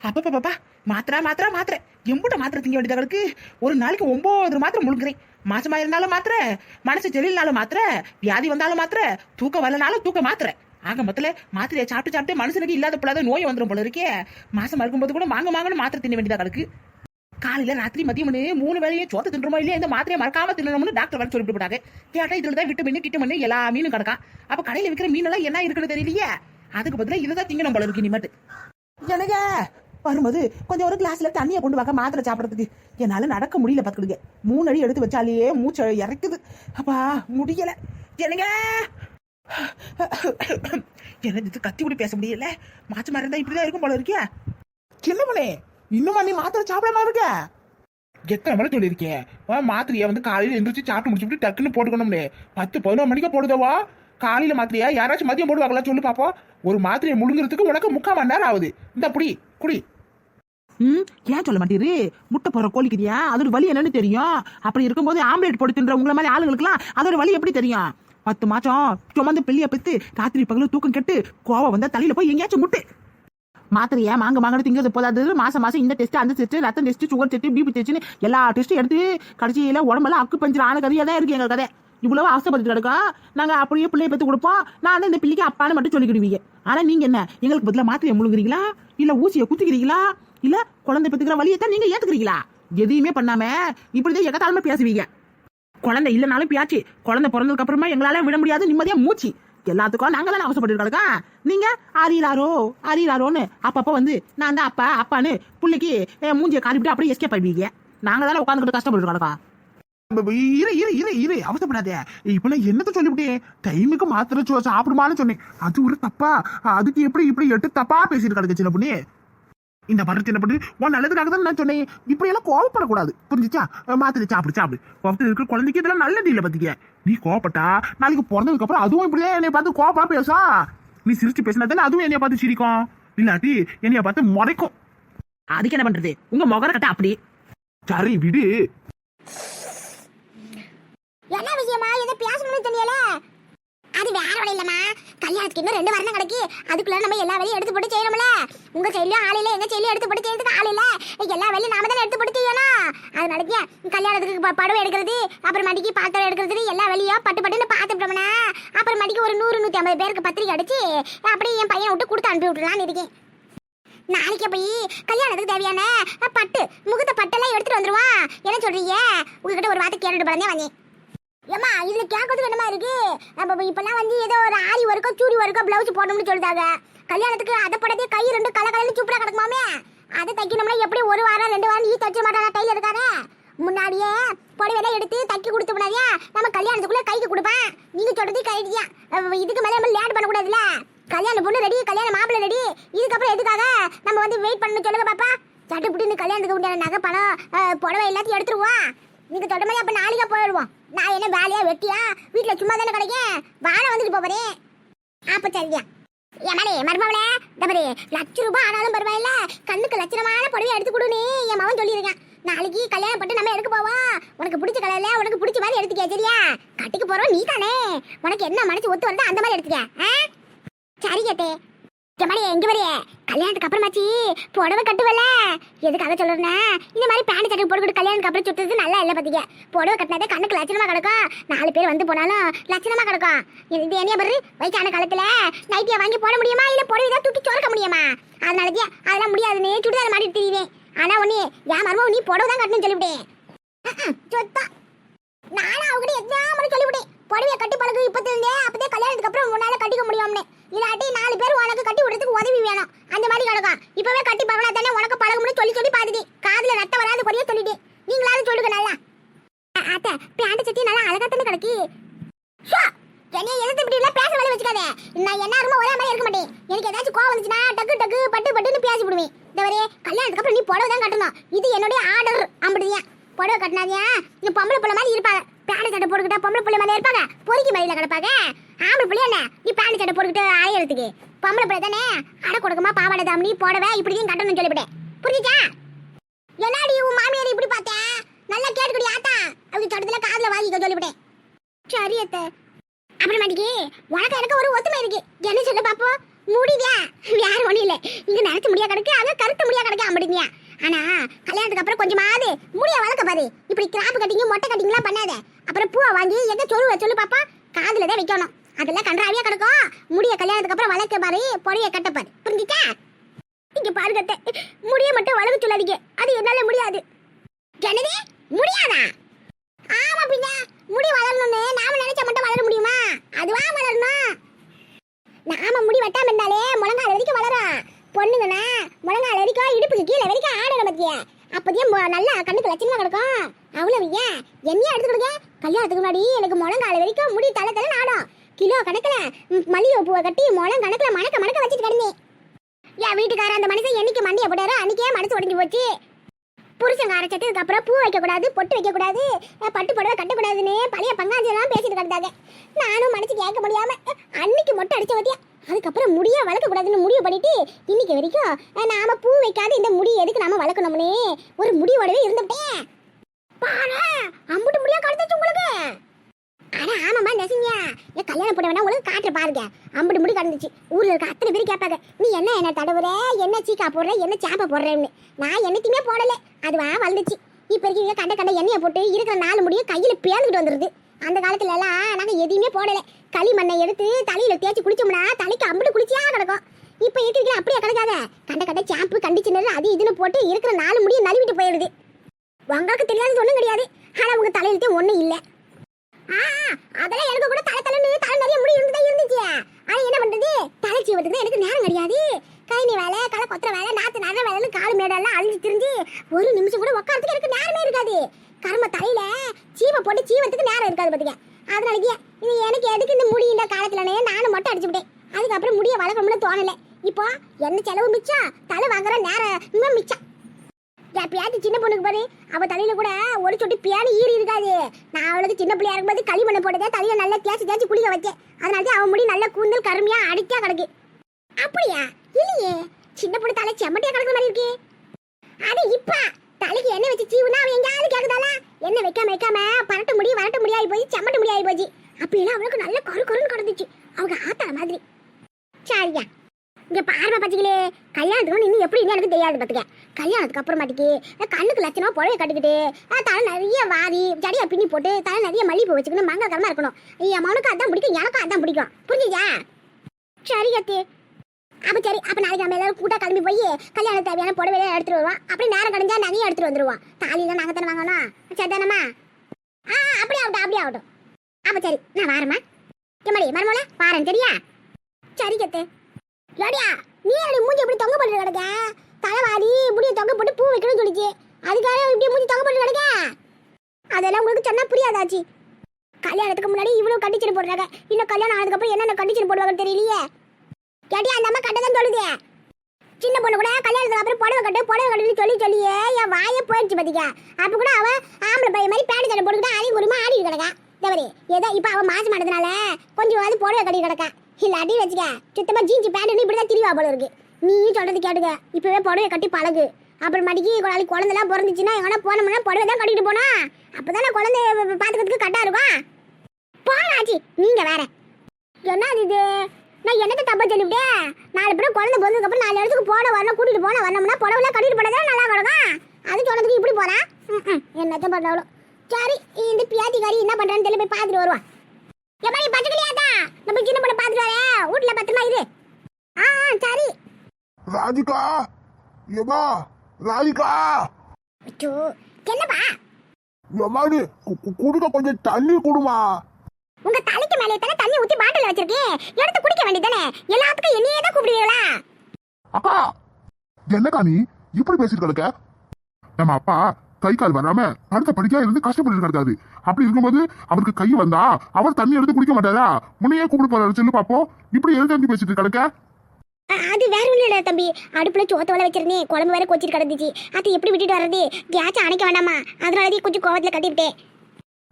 அப்பா பாப்பா மாத்திரா மாத்திரா மாத்திரை. எம்புட்ட மாத்திரை திங்க வேண்டியதவளுக்கு ஒரு நாளைக்கு ஒன்பது மாத்திரை முழுங்குறேன். மாசமா இருந்தாலும் மாத்திரை மனசு செல்லினாலும் மாத்திரை வியாதி வந்தாலும் மாத்திரை தூக்கம் வரலனாலும் தூக்க மாத்திரை. ஆக மொத்தல மாத்திரையை சாப்பிட்டு சாப்பிட்டு மனுஷனுக்கு இல்லாத பிள்ளாத நோய் வந்துடும் போல இருக்கே. மாசமா இருக்கும்போது கூட மாங்க மாங்கன்னு மாத்திரை தின்ன வேண்டியதா கிடக்கு காலையில ராத்திரி மதியம் மூணு வேலையும் சோத்த தின்றமோ இல்லையா இந்த மாத்திரையை மறக்காம தின்னணும்னு டாக்டர் வர சொல்லிட்டு போட்டாங்க கேட்டா இதுல தான் விட்டமின் கிட்டமின் எல்லா மீனும் கிடக்கான் அப்ப கடையில விற்கிற மீனெல்லாம் என்ன இருக்குன்னு தெரியலையே. அதுக்கு பதிலாக இதுதான் திங்கணும் போல இருக்கு இனிமேட்டு. எனக்கு வரும்போது கொஞ்சம் ஒரு கிளாஸ்ல தண்ணியை கொண்டு வாங்க மாத்திரை சாப்பிட்றதுக்கு. என்னால் நடக்க முடியல பாத்துக்கிடுங்க மூணு அடி எடுத்து வச்சாலேயே மூச்சை இறக்குது. அப்பா முடியல. எனக்கு இது கத்தி கூட பேச முடியல? மாச்சு மாதிரி இருந்தா இப்படிதான் இருக்கும் போல இருக்கியா என்ன இன்னும் இன்னுமா நீ மாத்திரை சாப்பிடாம இருக்க? எத்தனை மணி சொல்லியிருக்கேன் மாத்திரையை வந்து காலையில எந்திரிச்சு சாப்பிட்டு முடிச்சுட்டு டக்குன்னு போட்டுக்கணும்னே. பத்து பதினோரு மணிக்கு போடுதவா? காலையில மாத்திரையா? யாராச்சும் மதியம் போடுவாங்களா? சொல்லு பாப்போம். ஒரு மாத்திரையை முழுங்குறதுக்கு உனக்கு முக்கால் மணி நேரம் ஆகுது. இந்த புடி குடி. ம்? ஏன் சொல்ல மாட்டீரு முட்டை போற கோழிக்குதியா அதோட வலி என்னன்னு தெரியும். அப்படி இருக்கும்போது ஆம்லேட் போட்டு தின்ற உங்களை மாதிரி ஆளுங்களுக்குலாம் அதோட வலி எப்படி தெரியும்? பத்து மாசம் சுமந்து பிள்ளைய பெத்து ராத்திரி பகலும் தூக்கம் கெட்டு கோவம் வந்தா தலையில போய் எங்கேயாச்சும் முட்டு. மாத்திரையா? மாங்க மாங்கன்னு திங்கிறது போதாது. மாசம் மாசம் இந்த டெஸ்ட் அந்த டெஸ்ட் ரத்தம் டெஸ்ட் சுகர் டெஸ்ட் பிபி டெஸ்ட்னு எல்லா டெஸ்ட்டும் எடுத்து கடைசியில உடம்பெல்லாம் அக்கு பஞ்சர் ஆன கதையா தான் இருக்கு எங்க கதை. இவ்வளவு ஆசைப்பட்டு கிடக்கோம் நாங்க அப்படியே பிள்ளைய பத்தி கொடுப்போம். நான் இந்த பிள்ளைக்கு அப்பான்னு மட்டும் சொல்லிக்கிடுவீங்க. ஆனா நீங்க என்ன? எங்களுக்கு பதிலாக மாத்திரையை முழுங்குறீங்களா? இல்ல ஊசியை குத்துக்கிறீங்களா? இல்ல குழந்தை பெத்துக்கிற வழியை தான் நீங்க ஏத்துக்கிறீங்களா? எதையுமே பண்ணாம இப்படிதான் எகத்தாலுமே பேசுவீங்க. குழந்தை இல்லைனாலும் பியாச்சு. குழந்தை பிறந்ததுக்கு அப்புறமா எங்களால விட முடியாது நிம்மதியா மூச்சு. எல்லாத்துக்கும் நாங்களாம் அவசரப்பட்டு கிடக்கா நீங்க அறியலாரோ அறியலாரோன்னு அப்பப்போ வந்து நான் தான் அப்பா அப்பான்னு பிள்ளைக்கு அஹ், மூஞ்சியை காட்டிவிட்டு அப்படியே எஸ்கேப் ஆயிடுவீங்க. நாங்க தானே உட்காந்துக்கிட்டு கஷ்டப்பட்டுருக்கா இரு இரு இரு இரு அவசரப்படாதே. இப்ப என்னத்த சொல்லிவிட்டேன் டைமுக்கு மாத்திரை சாப்பிடுமான்னு சொன்னேன். அது ஒரு தப்பா? அதுக்கு எப்படி இப்படி எட்டு தப்பா பேசிட்டு கிடக்கு சின்ன பொண்ணு? இந்த படத்தை என்ன பண்ணு உன் நல்லதுக்காக தான் நான் சொன்னேன். இப்படி எல்லாம் கோவப்படக்கூடாது. புரிஞ்சுச்சா? மாத்திரை சாப்பிடு சாப்பிடு. கோபத்தில் இருக்கிற குழந்தைக்கு இதெல்லாம் நல்ல டீல பத்திக்க நீ கோவப்பட்டா நாளைக்கு பிறந்ததுக்கு அப்புறம் அதுவும் இப்படியே என்னை பார்த்து கோவப்பா பேசா? நீ சிரிச்சு பேசினா தானே அதுவும் என்னைய பார்த்து சிரிக்கும். இல்லாட்டி என்னைய பார்த்து முறைக்கும். அதுக்கு என்ன பண்றது? உங்க முகர கட்ட அப்படி. சரி விடு. என்ன விஷயமா? எதை பேசணும்னு தெரியல அது வேற வழி இல்லம்மா. கல்யாணத்துக்கு இன்னும் ரெண்டு வாரம் தான் கிடக்கு. அதுக்குள்ள நம்ம எல்லா வேலையும் எடுத்து போட்டு செய்யணும்ல. உங்க செயலியும் ஆள் இல்லை எங்க செயலியும் எடுத்து போட்டு செய்யறதுக்கு ஆள் இல்ல. எல்லா வேலையும் நாம தானே எடுத்து போட்டு செய்யணும். அது நடக்க கல்யாணத்துக்கு ப- படவை எடுக்கிறது அப்புறம் மடிக்கு பாத்திரம் எடுக்கிறது எல்லா வேலையும் பட்டு பட்டுன்னு பார்த்துட்டோம்னா அப்புறம் மடிக்கு ஒரு நூறு நூத்தி ஐம்பது பேருக்கு பத்திரிக்கை அடிச்சு அப்படியே என் பையனை விட்டு கொடுத்து அனுப்பி விட்டுலான்னு இருக்கேன். நாளைக்கே போய் கல்யாணத்துக்கு தேவையான பட்டு முகத்த பட்டெல்லாம் எடுத்துட்டு வந்துருவான். என்ன சொல்றீங்க? உங்ககிட்ட ஒரு வார்த்தை கேட்டுட்டு பிறந்தே வந்தேன். ஏம்மா இதுல கேட்கறதுக்கு என்னமா இருக்கு? நம்ம இப்பெல்லாம் வந்து ஏதோ ஒரு ஆரி ஒர்க்கோ சூடி ஒர்க்கோ பிளவுஸ் போடணும்னு சொல்லிட்டாங்க கல்யாணத்துக்கு அதை படத்தே கை ரெண்டு கல கலன்னு சூப்பரா கிடக்குமாமே? அதை தைக்கணும்னா எப்படி ஒரு வாரம் ரெண்டு வாரம் நீ தைச்ச மாட்டாங்க கையில இருக்காரு முன்னாடியே புடவையெல்லாம் எடுத்து தைக்க கொடுத்து போனாதியா நம்ம கல்யாணத்துக்குள்ள கைக்கு கொடுப்பேன். நீங்க சொல்றது கைடியா இதுக்கு மேல நம்ம லேட் பண்ணக்கூடாதுல்ல? கல்யாண பொண்ணு ரெடி கல்யாண மாப்பிள்ளை ரெடி. இதுக்கப்புறம் எதுக்காக நம்ம வந்து வெயிட் பண்ணணும் சொல்லுங்க பாப்பா. சட்டு புட்டின்னு கல்யாணத்துக்கு உண்டான நகை பணம் புடவை எல்லாத்தையும் எடுத்துருவோம். நீங்க சொல்ற மாதிரி அப்ப நாளைக்கே போயிடுவோம். நான் என்ன வேலையா வெட்டியா? வீட்டுல சும்மா தானே கிடைக்கேன்? வாரம் வந்துட்டு போறேன் அப்ப சரியா. ஏமாடே மருமவளே தபரே லட்ச ரூபாய் ஆனாலும் பரவாயில்ல. கண்ணுக்கு லட்சணமான புடவை எடுத்து கொடுன்னு என் மகன் சொல்லியிருக்கான். நாளைக்கு கல்யாணம் பட்டு நம்ம எடுக்க போவோம்? உனக்கு பிடிச்ச கலர்ல உனக்கு பிடிச்ச மாதிரி எடுத்துக்க சரியா? கட்டிக்கு போறோம் நீ தானே உனக்கு என்ன மனசு ஒத்து வருதோ அந்த மாதிரி எடுத்துக்க ஆ? சரி கேட்டே. எங்க வரைய கல்யாணத்துக்கு அப்புறமாச்சி புடவை கட்டுவல. எதுக்காக சொல்றேன்னா இந்த மாதிரி பேண்ட் சட்டை போட்டுக்கிட்டு கல்யாணத்துக்கு அப்புறம் சுத்துறது நல்லா இல்லை பாத்தீங்க புடவை கட்டினாதே கண்ணுக்கு லட்சணமா கிடக்கும். நாலு பேர் வந்து போனாலும் லட்சணமா கிடக்கும். இது என்ன பாரு வயசான காலத்துல நைட்டியை வாங்கி போட முடியுமா? இல்லை புடவை தான் தூக்கி சுரக்க முடியுமா? அதனால அதெல்லாம் முடியாதுன்னு சுடிதார் மாட்டி தெரியுவேன் ஆனா ஒண்ணு என் மருமக நீ புடவை தான் கட்டணும்னு சொல்லிவிட்டேன். சொத்தா. நானும் அவகிட்ட எத்தாமனு சொல்லிவிட்டேன். புடவைய கட்டி பழகு இப்பத்துல இருந்தே அப்பதே கல்யாணத்துக்கு அப்புறம் உன்னால கட்டிக்க முடியும்னு இல்லாட்டி நாலு பேர் உனக்கு கட்டி விடுறதுக்கு உதவி வேணும். அந்த மாதிரி கிடக்கும். இப்பவே கட்டி பழகினா தானே உனக்கு பழகும்னு சொல்லி சொல்லி பாத்துட்டேன் காதுல ரத்தம் வராது குறைய சொல்லிட்டேன் நீங்களாவது சொல்லுங்க நல்லா அ- அத்தை பேண்ட் சட்டி நல்லா அழகா தானே கிடக்கு ஷோ, என்னைய எதிர்த்து இப்படி எல்லாம் பேச வேலை வச்சுக்காத நான் என்ன ஒரே மாதிரி இருக்க மாட்டேன் எனக்கு ஏதாச்சும் கோவம் வந்துச்சுன்னா டக்கு டக்கு பட்டு பட்டுன்னு பேசி விடுவேன் இந்த வரே கல்யாணத்துக்கு அப்புறம் நீ புடவை தான் கட்டணும் இது என்னுடைய ஆர்டர் அப்படியா புடவை கட்டினாதியா இந்த பொம்பளை பிள்ளை மாதிரி இருப்பாங்க பேண்ட் சட்டை போட்டுக்கிட்டா பொம்பளை பிள்ளை மாதிரி இருப்பாங்க பொறுக்கி மடியில கிடப்பாங்க ஆம்பளை பிள்ளை என்ன நீ பேண்ட் சட்டை போட்டுக்கிட்டு அலையறதுக்கு பொம்பளை பிள்ளை தானே அடை கொடுக்குமா பாவாடை தாமணி புடவை இப்படியும் கட்டணும்னு சொல்லிவிட்டேன் புரிஞ்சுச்சா? என்னடி உன் மாமியார் இப்படி பார்த்தேன் நல்லா கேட்டுக்கடி ஆத்தா. அப்படி தொடத்துல காதுல வாங்கிக்க சொல்லிவிட்டேன் சரி அத்தை. அப்புறமாட்டிக்கு உனக்கு எனக்கு ஒரு ஒத்துமை இருக்கு. என்ன சொல்ல பாப்போம் முடியா வேற ஒண்ணும் இல்ல. இங்க நினைச்ச முடியா கிடக்கு அங்க கருத்து முடியா கிடக்கு அப்படிங்க ஆனா கல்யாணத்துக்கு அப்புறம் கொஞ்சமாவது முடிய வளர்க்க பாரு. இப்படி கிராப் கட்டிங்க மொட்டை கட்டிங்லாம் பண்ணாத. அப்புறம் பூவை வாங்கி எங்க சொல்லுவ சொல்லு பாப்பா? காதுல தான் வைக்கணும். அதெல்லாம் கன்றாவியா கிடக்கும். முடிய கல்யாணத்துக்கு அப்புறம் வளர்க்க பாரு பொடிய கட்டப்பாரு புரிஞ்சுச்சா? இங்க பாருங்க முடிய மட்டும் வளர்க்க சொல்லாதீங்க. அது என்னால முடியாது. என்னது? முடியாதா? ஆமா பின்ன. முடி வளரணும்னு நாம நினைச்ச மட்டும் வளர முடியுமா? அதுவா வளரணும். நாம முடி வெட்டாம இருந்தாலே முழங்கால் வரைக்கும் வளரும். பொண்ணுங்கண்ணா முழங்கால் வரைக்கும் இடுப்புக்கு கீழே வரைக்கும் ஆடணும் பத்திய? அப்போதையும் நல்லா கண்ணுக்கு லட்சணமா கிடக்கும். அவ்வளவு ஏன்? என்னையா எடுத்து கொடுங்க. கல்யாணத்துக்கு முன்னாடி எனக்கு முழங்கால் வரைக்கும் முடி தலை தலை ஆடும் கிலோ கணக்குல மல்லிகை பூவை கட்டி முழம் கணக்குல மணக்க மணக்க வச்சுட்டு கிடந்தேன். என் வீட்டுக்காரர் அந்த மனுஷன் என்னைக்கு மண்டியை போட்டாரோ அன்னைக்கே மனசு உடஞ்சி போச்சு. புருஷன் அரைச்சதுக்கு அப்புறம் பூ வைக்க கூடாது பொட்டு வைக்க கூடாது பட்டு புடவை கட்டக்கூடாதுன்னு பழைய பங்காஞ்செல்லாம் பேசிட்டு கிடந்தாங்க. நானும் மனசு கேட்க முடியாம அன்னைக்கு மொட்டை அடிச்ச பத்தியா? அதுக்கப்புறம் முடியா வளர்க்க கூடாதுன்னு முடிவு பண்ணிட்டு இன்னைக்கு வரைக்கும் நாம பூ வைக்காத இந்த முடி எதுக்கு நாம வளர்க்கணும்னு ஒரு முடிவோடவே இருந்துட்டேன். பாரு அம்புட்டு முடியா கடுத்துச்சு உங்களுக்கு? ஆனா ஆமாமா நெசிங்க என் கல்யாணம் போட வேணா உங்களுக்கு காட்டுற பாருங்க. அம்புட்டு முடி கடந்துச்சு. ஊர்ல இருக்க அத்தனை பேர் கேட்பாங்க நீ என்ன என்ன தடவுற? என்ன சீக்கா போடுற? என்ன சாப்பை போடுறேன்னு? நான் என்னத்தையுமே போடல. அதுவா வளர்ந்துச்சு. இப்ப இருக்கீங்க கண்ட கண்ட எண்ணெயை போட்டு இருக்கிற நாலு முடியும் கையில பேர்ந்துட்டு வந்துருது. அந்த காலத்துல எல்லாம் நாங்க எதையுமே போடல. களிமண்ணை எடுத்து தலையில தேய்ச்சி குளிச்சோம்னா தலைக்கு அம்புட்டு குளிச்சியா கிடக்கும். இப்ப இருக்கிறீங்க அப்படியே கிடக்காத. கண்ட கண்ட சாம்பு கண்டிஷனர் அது இதுன்னு போட்டு இருக்கிற நாலு முடியும் நழுவிட்டு போயிடுது. உங்களுக்கு தெரியாதது ஒன்றும் கிடையாது. ஆனால் உங்க தலையிலத்தையும் ஒன்றும் இல்லை. அதெல்லாம் எனக்கு கூட தலை தலைன்னு தலை நிறைய முடி இருந்துதான் இருந்துச்சு. ஆனா என்ன பண்றது? தலை சீவத்துக்கு எனக்கு நேரம் கிடையாது. கைனி வேலை களை கொத்துற வேலை நாத்து நட வேலைன்னு காலு மேடெல்லாம் அழிஞ்சு திரிஞ்சு ஒரு நிமிஷம் கூட உட்காரத்துக்கு எனக்கு நேரமே இருக்காது. கரும தலையில சீவை போட்டு சீவத்துக்கு நேரம் இருக்காது பாத்துக்க. அதனாலக்கு இது எனக்கு எதுக்கு இந்த முடி இந்த காலத்துலனே நானும் மொட்டை அடிச்சு விட்டேன். அதுக்கப்புறம் முடிய வளர்க்கணும்னு தோணலை. இப்போ என்ன செலவு மிச்சம். தலை வாங்குற நேரம் இன்னும் மிச்சம். என் பியாட்டி சின்ன பொண்ணுக்கு பாரு அவ தலையில கூட ஒரு சொட்டு பியானி ஈரி இருக்காது. நான் அவளுக்கு சின்ன பிள்ளையா இருக்கும்போது களிமண்ணை போட்டதே தலையில நல்லா தேய்ச்சி தேய்ச்சி குளிக்க வச்சேன். அதனால தான் அவன் முடி நல்ல கூந்தல் கருமையா அடிக்கா கிடக்கு. அப்படியா? இல்லையே. சின்ன பொண்ணு தலை செம்மட்டியா கிடக்குற மாதிரி இருக்கு. அது இப்பா. தலைக்கு எண்ணெய் வச்சு சீவுனா அவன் எங்கேயாவது கேக்குதாளா? எண்ணெய் வைக்காம வைக்காம பரட்ட முடி வரட்ட முடியாயி போய் செம்மட்ட முடியாயி போச்சு. அப்படின்னா அவளுக்கு நல்ல கரு கருன்னு கிடந்துச்சு. அவங்க ஆத்தா மாதிரி. சரியா. இங்க பார்வை பச்சிக்கலே கல்யாணத்துக்கு இன்னும் எப்படி எனக்கு தெரியாது பாத்துக்க. கல்யாணத்துக்கு அப்புறமாட்டிக்கு கண்ணுக்கு லட்சணமா புழைய கட்டிக்கிட்டு தலை நிறைய வாரி ஜடியா பின்னி போட்டு தலை நிறைய மல்லிப்பூ வச்சுக்கணும் மங்களகரமா இருக்கணும். என் மகனுக்கு அதான் பிடிக்கும் எனக்கும் அதான் பிடிக்கும். புரிஞ்சுதா? சரி கத்தி அப்ப சரி அப்ப நாளைக்கு நம்ம எல்லாரும் கூட்டா கிளம்பி போய் கல்யாணம் தேவையான புடவையில எடுத்துட்டு வருவோம். அப்படி நேரம் கிடைஞ்சா நகையும் எடுத்துட்டு வந்துருவோம். தாலிலாம் நாங்க தானே வாங்கணும்? சரிதானம்மா ஆ அப்படி ஆகட்டும் அப்படி ஆகட்டும். அப்ப சரி நான் வாரேம்மா. எம்மாடி மருமோல வாரேன் சரியா? சரி கத்து ரடியா நீ அப்படி மூஞ்சி எப்படி தொங்க போட்டு கிடக்க? தலைவாரி முடிய தொங்க போட்டு பூ வைக்கணும்னு சொல்லிச்சு. அதுக்காக இப்படி மூஞ்சி தொங்க போட்டு கிடக்க? அதெல்லாம் உங்களுக்கு சொன்னா புரியாதாச்சு. கல்யாணத்துக்கு முன்னாடி இவ்வளவு கண்டிஷன் போடுறாங்க இன்னும் கல்யாணம் ஆனதுக்கப்புறம் என்னென்ன கண்டிஷன் போடுவாங்கன்னு தெரியலையே. கேட்டியா அந்த அம்மா கட்டதான் சொல்லுது. சின்ன பொண்ணு கூட கல்யாணத்துக்கு அப்புறம் புடவை கட்டு புடவை கட்டுன்னு சொல்லி சொல்லியே என் வாயே போயிடுச்சு பாத்தீங்க அப்ப கூட அவ ஆம்பளை பையன் மாதிரி பேண்ட் சட்டை போட்டுக்கிட்டு அடி உரிமை ஆடி கிடக்கா. தவறு ஏதோ இப்ப அவன் மாசம் ஆனதுனால கொஞ்சம் வந்து புடவை கட்டி கிடக்கா. இல்ல அடி வச்சுக்க சுத்தமா ஜீன்ஸ் பேண்ட் இப்படிதான் திரிவா போல இருக்கு. நீயும் சொல்றது கேட்டுக்க. இப்பவே புடவை கட்டி பழகு. அப்புறம் மடிக்கு நாளைக்கு குழந்தைலாம் பிறந்துச்சுன்னா எங்கன்னா போனோம்னா புடவை தான் கட்டிட்டு போனா? அப்பதானே குழந்தை பாத்துக்கிறதுக்கு கட்டா இருக்கும் போனாச்சு நீங்க வேற. என்ன இது? நான் என்னத்த தப்பா சொல்லிவிட்டேன்? நாலு பேரும் குழந்தை பிறந்ததுக்கு அப்புறம் நாலு இடத்துக்கு போன வரணும் கூட்டிட்டு போன வரணும்னா புடவைலாம் கட்டிட்டு போனதா நல்லா கிடக்கும் அது சொன்னதுக்கு இப்படி போறேன் என்னத்த பண்ணாலும் சரி இந்த பியாத்திக்காரி என்ன பண்றான்னு தெரியல போய் பார்த்துட்டு வருவான் எப்படி பச்சைக்கலையாதா நம்ம சின்ன பொண்ணை வரேன் வீட்டுல பத்திரமா இரு. ஆ ஆ, சரி. ராதிகா ஏமா ராதிகா. அச்சோ என்னப்பா? எம்மாடி குடிக்க கொஞ்சம் தண்ணி குடுமா. உங்க தலைக்கு மேலே தானே தண்ணி ஊத்தி பாட்டில் வச்சிருக்கேன் எடுத்து குடிக்க வேண்டியதானே எல்லாத்துக்கும் என்னையே தான் கூப்பிடுவீங்களா அக்கா என்னக்கா நீ? இப்படி பேசிட்டு நம்ம அப்பா கை கால் வராம அடுத்த படிக்கா இருந்து கஷ்டப்பட்டு கிடக்காது. அப்படி இருக்கும்போது அவருக்கு கை வந்தா அவர் தண்ணி எடுத்து குடிக்க மாட்டாரா? முன்னையே கூப்பிட்டு போறாரு சொல்லு பாப்போம். இப்படி எது தண்ணி பேசிட்டு கிடக்க அது வேற ஒன்றும் இல்லை தம்பி. அடுப்புல சோத்த வள வச்சிருந்தேன் குழம்பு வேற கொச்சிட்டு கிடந்துச்சு. அது எப்படி விட்டுட்டு வர்றது? கேஸ் அணைக்க வேண்டாமா? அதனாலதான் கொஞ்சம் கோவத்துல கட்டிவிட்டேன்.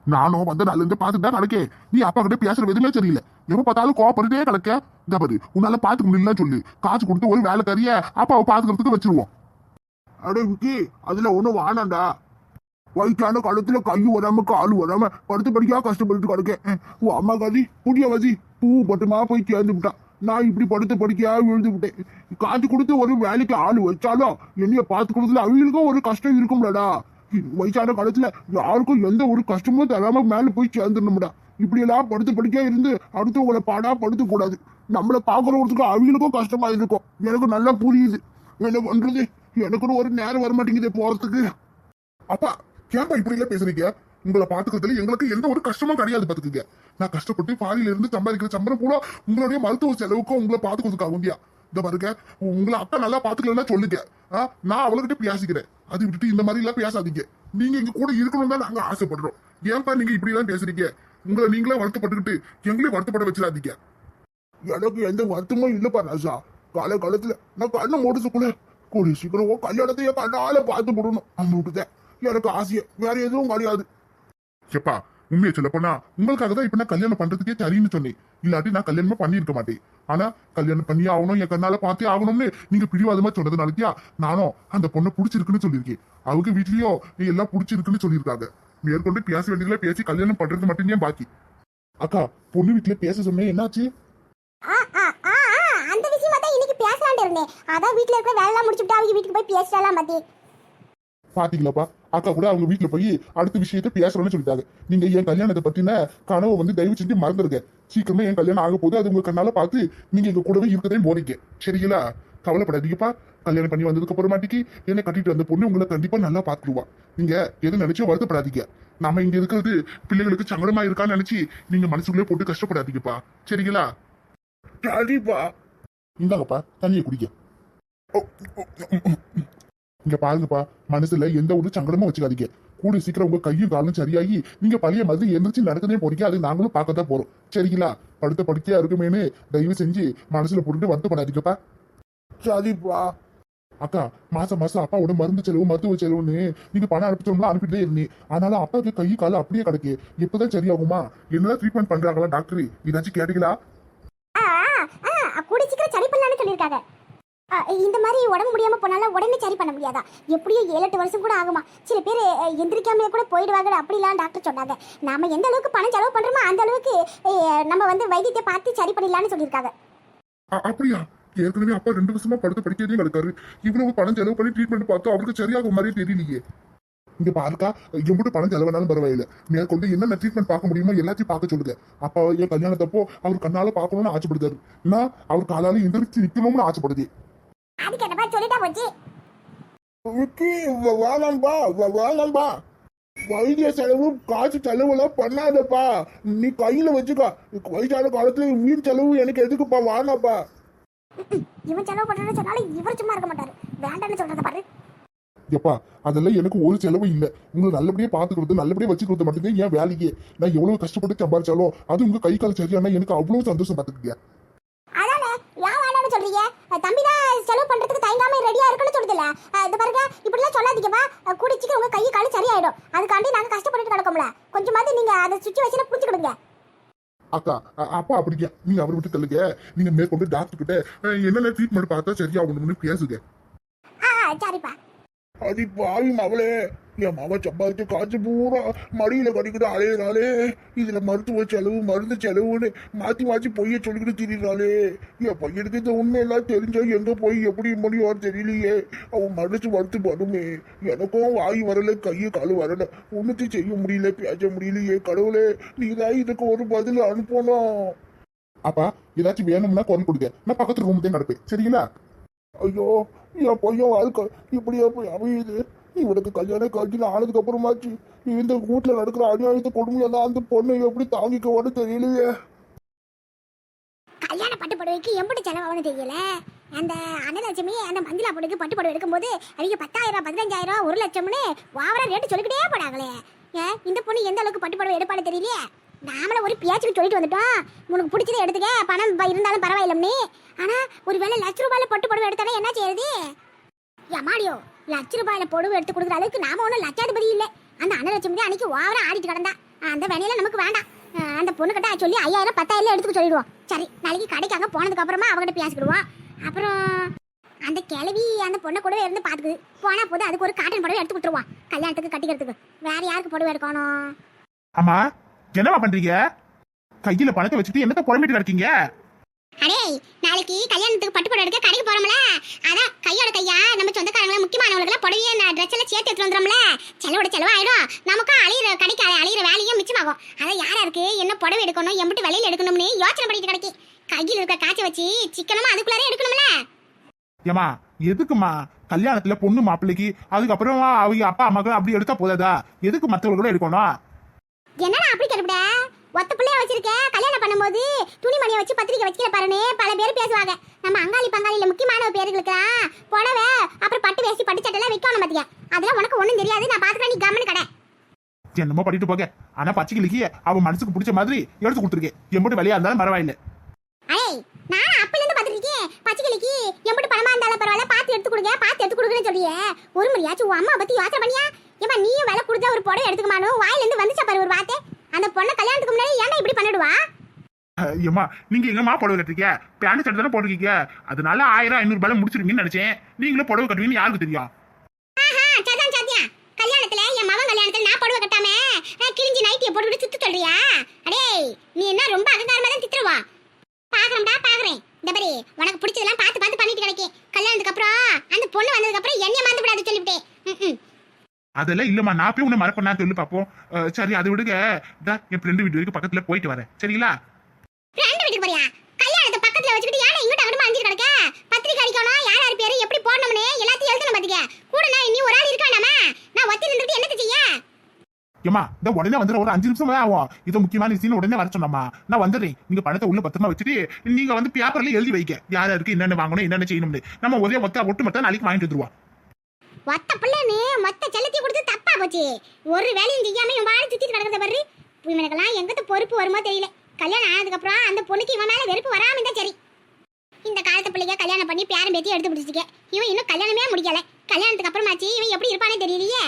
நானும் வந்த நாள்ல இருந்து பாத்துட்டு தான் கிடக்கே நீ அப்பா கிட்ட பேசுற எதுவுமே தெரியல எப்ப பார்த்தாலும் கோவப்பட்டுட்டே கிடக்க இந்த பாரு உன்னால பாத்துக்க முடியல சொல்லு. காசு கொடுத்து ஒரு வேலைக்காரிய அப்பாவை பாத்துக்கிறதுக்கு வச்சிருவோம். அடே விக்கி அதுல ஒண்ணும் வானாண்டா வயிற்றான காலத்துல கை வராம காலு வராம படுத்து படிக்கா கஷ்டப்பட்டு கிடக்கேன். உன் அம்மா கதி புடிய வசி பூ பட்டுமா போய் சேர்ந்து விட்டான் நான் இப்படி படுத்து படிக்கையா விழுந்து விட்டேன். காசு கொடுத்து ஒரு வேலைக்கு ஆள் வச்சாலும் என்னைய பார்த்துக்கிறதுல அவங்களுக்கும் ஒரு கஷ்டம் இருக்கும்லடா. வயசான காலத்துல யாருக்கும் எந்த ஒரு கஷ்டமும் தராம மேல போய் சேர்ந்துடணும்டா. இப்படி எல்லாம் படுத்து படிக்கையா இருந்து அடுத்தவங்களை பாடா படுத்த கூடாது. நம்மள பாக்குறவங்களுக்கு அவங்களுக்கும் கஷ்டமா இருக்கும். எனக்கு நல்லா புரியுது. என்ன பண்றது? எனக்குன்னு ஒரு நேரம் வர மாட்டேங்குது போறதுக்கு. அப்பா ஏன்பா இப்படி எல்லாம் பேசுறீங்க? உங்களை பாத்துக்கிறதுல எங்களுக்கு எந்த ஒரு கஷ்டமும் கிடையாது பாத்துக்கங்க. நான் கஷ்டப்பட்டு பாதியில இருந்து சம்பாதிக்கிற சம்பளம் கூட உங்களுடைய மருத்துவ செலவுக்கும் உங்களை பாத்துக்கிறதுக்காக வேண்டியா இந்த பாருங்க உங்களை அக்கா நல்லா பாத்துக்கலன்னா சொல்லுங்க. நான் அவளுக்கிட்ட பேசிக்கிறேன். அது விட்டுட்டு இந்த மாதிரி எல்லாம் பேசாதீங்க. நீங்க எங்க கூட இருக்கணும் தான் நாங்க ஆசைப்படுறோம். ஏன்பா நீங்க இப்படி எல்லாம் பேசுறீங்க? உங்களை நீங்களே வருத்தப்பட்டுக்கிட்டு எங்களையும் வருத்தப்பட வச்சிடாதீங்க. எனக்கு எந்த வருத்தமும் இல்லப்பா ராஜா. கால காலத்துல நான் கண்ணை கூட கூடிய சீக்கிரம் கல்யாணத்தையே கண்ணால பார்த்து போடணும் அந்த விட்டுதான் எனக்கு ஆசையை. வேற எதுவும் கிடையாது. எப்பா உண்மையை சொல்ல போனா உங்களுக்காக தான் இப்ப நான் கல்யாணம் பண்றதுக்கே சரின்னு சொன்னேன். இல்லாட்டி நான் கல்யாணமே பண்ணியிருக்க மாட்டேன். ஆனா கல்யாணம் பண்ணி ஆகணும் என் கண்ணால பார்த்தே ஆகணும்னு நீங்க பிடிவாதமா சொன்னதுனாலத்தியா நானும் அந்த பொண்ணை பிடிச்சிருக்குன்னு சொல்லியிருக்கேன். அவங்க வீட்லயோ நீ எல்லாம் பிடிச்சிருக்குன்னு சொல்லியிருக்காங்க. மேற்கொண்டு பேச வேண்டியதுல பேசி கல்யாணம் பண்றது மட்டும்தான் பாக்கி? அக்கா பொண்ணு வீட்டுல பேச சொன்னேன். என்னாச்சு? அந்த விஷயமா தான் இன்னைக்கு பேசலாம்னு இருந்தேன். அதான் வீட்ல இருக்கிற வேலைலாம் முடிச்சுட்டு அவங்க வீட்டுக்கு போய் பேசலாம் பாத்தி. பாத்தீங்களாப்பா? அக்கா கூட அவங்க வீட்டுல போய் அடுத்த விஷயத்த பேசுறோம்னு சொல்லிட்டாங்க. நீங்க என் கல்யாணத்தை பத்தின கனவை வந்து தயவு செஞ்சு மறந்துருங்க. சீக்கிரமே என் கல்யாணம் ஆக போது அது உங்க கண்ணால பார்த்து நீங்க எங்க கூடவே இருக்கதே போறீங்க சரிங்களா? கவலைப்படாதீங்கப்பா. கல்யாணம் பண்ணி வந்ததுக்கு அப்புறமாட்டிக்கு என்னை கட்டிட்டு வந்த பொண்ணு உங்களை கண்டிப்பா நல்லா பாத்துருவா. நீங்க எதுவும் நினைச்சும் வருத்தப்படாதீங்க. நாம இங்க இருக்கிறது பிள்ளைகளுக்கு சங்கடமா இருக்கான்னு நினைச்சு நீங்க மனசுக்குள்ளே போட்டு கஷ்டப்படாதீங்கப்பா. சரிங்களா? சரிப்பா இந்தாங்கப்பா தண்ணியை குடிக்க இங்க பாருங்கப்பா. மனசுல எந்த ஒரு சங்கடமும் வச்சுக்காதீங்க. கூடி சீக்கிரம் உங்க கையும் காலும் சரியாகி நீங்க பழைய மாதிரி எந்திரிச்சு நடக்கதே போறீங்க. அது நாங்களும் பார்க்க தான் போறோம். சரிங்களா? படுத்த படுக்கையா இருக்குமேனு தயவு செஞ்சு மனசுல போட்டு வருத்தப்படாதீங்கப்பா சரிப்பா. அக்கா மாசம் மாசம் அப்பாவோட மருந்து செலவு மருத்துவ செலவுன்னு நீங்க பணம் அனுப்பிச்சோம்லாம் அனுப்பிட்டே இருந்தீங்க ஆனாலும் அப்பாவுக்கு கை காலம் அப்படியே கிடக்கு. எப்பதான் சரியாகுமா? என்னதான் ட்ரீட்மெண்ட் பண்றாங்களா டாக்டர் ஏதாச்சும் கேட்டீங்களா? கூட சீக்கிரம் சரி பண்ணலாம்னு சொல்லியிருக்காங்க. இந்த மாதிரி உடம்பு முடியாமல் போனாலும் உடனே சரி பண்ண முடியாதா? எப்படியும் ஏழு எட்டு வருஷம் கூட ஆகுமா. சில பேர் எந்திரிக்காமலே கூட போயிடுவாங்க அப்படிலாம் டாக்டர் சொன்னாங்க. நாம எந்த அளவுக்கு பணம் செலவு பண்றோமோ அந்த அளவுக்கு நம்ம வந்து வைத்தியத்தை பார்த்து சரி பண்ணிடலாம்னு சொல்லியிருக்காங்க. அப்படியா? ஏற்கனவே அப்பா ரெண்டு வருஷமா படுத்து படிக்கிறதே கிடக்காரு இவ்வளவு பணம் செலவு பண்ணி ட்ரீட்மெண்ட் பார்த்தோம் அவருக்கு சரியாக மாதிரியே தெரியலையே. இங்க பாருக்கா எம்பிட்டு பணம் செலவானாலும் பரவாயில்ல. மேற்கொண்டு என்னென்ன ட்ரீட்மெண்ட் பார்க்க முடியுமோ எல்லாத்தையும் பார்க்க சொல்லுங்க. அப்பா என் கல்யாணத்தப்போ அவர் கண்ணால பார்க்கணும்னு ஆச்சப்படுத்தாரு நான் அவர் காலால எந்திரிச்சு நிக்கணும்னு ஆசைப்படுது. அதுக்கு என்ன சொல்லிட்டா போச்சு? வேணாம்பா வேணாம்பா. வைத்திய செலவு காசு செலவுலாம் பண்ணாதப்பா. நீ கையில வச்சுக்கோ. வயசான காலத்துல வீடு செலவு எனக்கு எதுக்குப்பா? வானாப்பா இவன் செலவு பண்றேன்னு சொன்னாலும் இவர் சும்மா இருக்க மாட்டாரு. வேண்டாம்னு சொல்றத பாரு. எப்பா அதெல்லாம் எனக்கு ஒரு செலவும் இல்ல. உங்களை நல்லபடியா பாத்துக்கிறது நல்லபடியா வச்சுக்கிறது மட்டும்தான் என் வேலையே. நான் எவ்வளவு கஷ்டப்பட்டு சம்பாதிச்சாலும் அது உங்க கை கால் சரியானா எனக்கு அவ்வளவு சந்தோஷம் வேணாம்னு சொல்றீங்க? தம்பி தான் செலவு பண்றதுக்கு தயங்காம ரெடியா இருக்குன்னு சொல்லுதுல இது பாருங்க இப்படிலாம் சொல்லாதீங்கப்பா அஹ் கூடி சீக்கிரம் உங்க கை காலு சரியாயிடும். அதுக்காண்டி நாங்க கஷ்டப்பட்டுட்டு கிடக்கோம்ல கொஞ்சமாவது நீங்க அதை சுச்சுவேஷனை புரிஞ்சுக்கிடுங்க அக்கா அப்பா அப்படிங்க. நீங்க அவர் விட்டு தள்ளுங்க. நீங்க மேற்கொண்டு டாக்டர் கிட்ட என்னென்ன ட்ரீட்மெண்ட் பார்த்தா சரியாகணும்னு பேசுங்க. சரிப்பா. அது பாவி மவளே. என் மவ சம்பாதிச்ச காய்ச்சி பூரா மடியில கடிக்கிட்டு அலையிறாளே இதுல மருத்துவ செலவு மருந்து செலவுன்னு மாத்தி மாத்தி பொய்ய சொல்லிக்கிட்டு திரியிறாளே. என் பையனுக்கு இந்த உண்மையெல்லாம் தெரிஞ்சா எங்க போய் எப்படி முடியும் தெரியலையே. அவன் மனசு வருத்து வருமே எனக்கும் வாய் வரல கையை காலு வரல. ஒண்ணுத்தையும் செய்ய முடியல பேச முடியலையே. கடவுளே நீதான் இதுக்கு ஒரு பதில் அனுப்பணும். அப்பா ஏதாச்சும் வேணும்னா குரல் கொடுங்க. நான் பக்கத்து ரூம் தான் நடப்பேன் சரிங்களா? ஐயோ என் பையன் வாழ்க்கை இப்படியே போய் அமையுது. இவனுக்கு கல்யாணம் காட்சியில் ஆனதுக்கு அப்புறமாச்சு. இந்த வீட்டுல நடக்கிற அநியாயத்தை கொடுமையெல்லாம் அந்த பொண்ணை எப்படி தாங்கிக்கவான்னு தெரியலையே. கல்யாண பட்டு புடவைக்கு எம்பிட்டு செலவாகும்னு தெரியல. அந்த அன்னலட்சுமி அந்த மந்திலா பொண்ணுக்கு பட்டு புடவை எடுக்கும்போது அவங்க பத்தாயிரம் பதினஞ்சாயிரம் ஒரு லட்சம்னு ஓவரா ரேட்டு சொல்லிக்கிட்டே போனாங்களே. ஏன்? இந்த பொண்ணு எந்த அளவுக்கு பட்டு புடவை எடுப்பான்னு தெரியலையே. நாமள ஒரு பேச்சுக்கு சொல்லிட்டு வந்துட்டோம். உனக்கு பிடிச்சதை எடுத்துக்க பணம் இருந்தாலும் பரவாயில்லம்னு ஆனா ஒருவேளை லட்ச ரூபாயில பட்டு புடவை எடுத்தானே என்ன செய்யறது? எம்மாடியோ லட்ச ரூபாயில புடவை எடுத்து கொடுக்குற அளவுக்கு நாம ஒன்றும் லட்சாதிபதி இல்லை. அந்த அன்னலட்சுமி அன்னைக்கு ஓவரா ஆடிட்டு கிடந்தா. அந்த வேலையில நமக்கு வேண்டாம். அந்த அந்த பொண்ணுகிட்ட சொல்லி ஐயாயிரம் பத்தாயிரம் எடுத்துக்க சொல்லிடுவோம். சரி நாளைக்கு கடைக்கு அங்கே போனதுக்கு அப்புறமா அவகிட்ட பேசிக்கிடுவோம். அப்புறம் அந்த கிளவி அந்த பொண்ணை கூடவே இருந்து பார்த்துக்குது போனா போது அதுக்கு ஒரு காட்டன் புடவை எடுத்து கொடுத்துருவான் கல்யாணத்துக்கு கட்டிக்கிறதுக்கு. வேற யாருக்கு புடவை எடுக்கணும்? ஆமா என்னவா பண்றீங்க? கையில பணத்தை வச்சுட்டு என்னத்த புறம்பிட்டு இருக்கீங்க? அடே நாளைக்கு கல்யாணத்துக்கு பட்டு புடவை எடுக்க கடைக்கு போறோம்ல. அதான் கையோட கையா நம்ம சொந்தக்காரங்கள முக்கியமானவங்களுக்கு புடவையே ட்ரெஸ் எல்லாம் சேர்த்து எடுத்து வந்துடும்ல செலவோட செலவாயிடும். நமக்கும் அழியிற கடைக்கு அழியிற வேலையும் மிச்சமாகும். அதான் யார் யாருக்கு என்ன புடவை எடுக்கணும்? எம்பிட்டு விலையில எடுக்கணும்னு யோசனை பண்ணிட்டு கிடைக்கி. கையில் இருக்க காய்ச்ச வச்சு சிக்கனமா அதுக்குள்ளாரே எடுக்கணும்ல. ஏமா எதுக்குமா கல்யாணத்துல பொண்ணு மாப்பிள்ளைக்கு அதுக்கப்புறம் அவங்க அப்பா அம்மாக்கு அப்படி எடுத்தா போதாதா? எதுக்கு மற்றவர்களும் எடுக்கணும்? என்னடா அப்படி கேட்டுவிட ஒத்த பிள்ளைய வச்சிருக்க? கல்யாணம் பண்ணும்போது துணிமணியை வச்சு பத்திரிக்கை வைக்கல பாருன்னு பல பேர் பேசுவாங்க. நம்ம அங்காளி பங்காளியில முக்கியமான பேர்களுக்குலாம் புடவை அப்புறம் பட்டு வேசி பட்டு சட்டெல்லாம் வைக்கணும் பாத்தியா? அதெல்லாம் உனக்கு ஒண்ணும் தெரியாது. நான் பாத்துக்கிறேன் நீ கம்மனு கடை. என்னமோ பண்ணிட்டு போக. ஆனா பச்சைக்கிளிக்கு அவ மனசுக்கு பிடிச்ச மாதிரி எடுத்து கொடுத்துருக்கேன் எம்பிட்டு விலையா இருந்தாலும் பரவாயில்ல. அடேய் நான் அப்பல இருந்து பாத்துருக்கேன் பச்சைக்கிளிக்கு எம்பிட்டு பணமா இருந்தாலும் பரவாயில்ல. பார்த்து எடுத்து கொடுங்க பார்த்து எடுத்து கொடுக்குறேன்னு சொல்லியே ஒரு முறையாச்சும் உன் அம்மா பத்தி யோசனை பண்ணியா? ஏமா நீயும் விலை கொடுத்தா ஒரு புடவை எடுத்துக்கமானோ வாயில இருந்து வந்துச்சா பாரு ஒரு வார்த்தை? அந்த பொண்ணை கல்யாணத்துக்கு முன்னாடி ஏன்டா இப்படி பண்ணிடுவா? ஏம்மா நீங்க எங்கம்மா புடவை கட்டுறீங்க? பேண்ட் சட்டை தானே போட்டிருக்கீங்க? அதனால ஆயிரம் ஐநூறு ரூபாய் முடிச்சிருவீங்கன்னு நினைச்சேன். நீங்களும் புடவை கட்டுவீங்கன்னு யாருக்கு தெரியும்? கல்யாணத்துல என் மகன் கல்யாணத்துல நான் புடவை கட்டாம கிழிஞ்சி நைட்டியை போட்டுக்கிட்டு சுத்து சொல்றியா? அடேய் நீ என்ன ரொம்ப அகங்காரமா தான் திட்டுருவா பாக்குறேன்டா பாக்குறேன் இந்த பாரு உனக்கு பிடிச்சதெல்லாம் பார்த்து பார்த்து பண்ணிட்டு கிடைக்கே கல்யாணத்துக்கு அப்புறம் அந்த பொண்ணு வந்ததுக்கு அப்புறம் என்னைய மறந்து விடாது சொல்லிவிட்டேன். அதெல்லாம் இல்லம்மா நான் போய் உன்னை மறப்ப நான் சொல்லி பார்ப்போம் சரி அதை விடுங்க. இதா என் ஃப்ரெண்டு வீட்டு வரைக்கும் பக்கத்துல போயிட்டு வரேன். சரிங்களா? ஃப்ரெண்ட் வீட்டுக்கு போறியா கல்யாணத்தை பக்கத்துல வச்சுக்கிட்டு ஏன் இங்கிட்ட அங்கிட்ட அஞ்சிட்டு கிடக்க? பத்திரிக்கை அடிக்கணும் யார் யார் பேரு? எப்படி போடணும்னு? எல்லாத்தையும் எழுதணும் பாத்துக்க. கூட நான் நீ ஒரு ஆள் இருக்க வேண்டாமா நான் ஒத்தி நின்றுட்டு என்னத்தை செய்ய? இந்த உடனே வந்துடுற ஒரு அஞ்சு நிமிஷம் ஆகும். இது முக்கியமான விஷயம் உடனே வர சொன்னம்மா. நான் வந்துடுறேன். நீங்க பணத்தை உள்ள பத்திரமா வச்சுட்டு நீங்க வந்து பேப்பர்ல எழுதி வைக்க யார் யாருக்கு என்னென்ன வாங்கணும் என்னென்ன செய்யணும்னு. நம்ம ஒரே மொத்த ஒட்டு மொத்தம் நாளைக்கு வாங்கிட்டு வந்துருவோம். ஒத்த பிள்ளைன்னு மொத்த செலுத்தி கொடுத்து தப்பா போச்சு. ஒரு வேலையும் செய்யாம இவன் வாழை சுத்திட்டு கிடக்கிறத பாரு. இவனுக்கெல்லாம் எங்கத்து பொறுப்பு வருமோ தெரியல. கல்யாணம் ஆனதுக்கப்புறம் அந்த பொண்ணுக்கு இவன் மேலே வெறுப்பு வராம இருந்தா சரி. இந்த காலத்து பிள்ளைங்க கல்யாணம் பண்ணி பேரம் பேத்தி எடுத்து பிடிச்சிக்க இவன் இன்னும் கல்யாணமே முடிக்கல. கல்யாணத்துக்கு அப்புறமாச்சு இவன் எப்படி இருப்பானே தெரியலையே.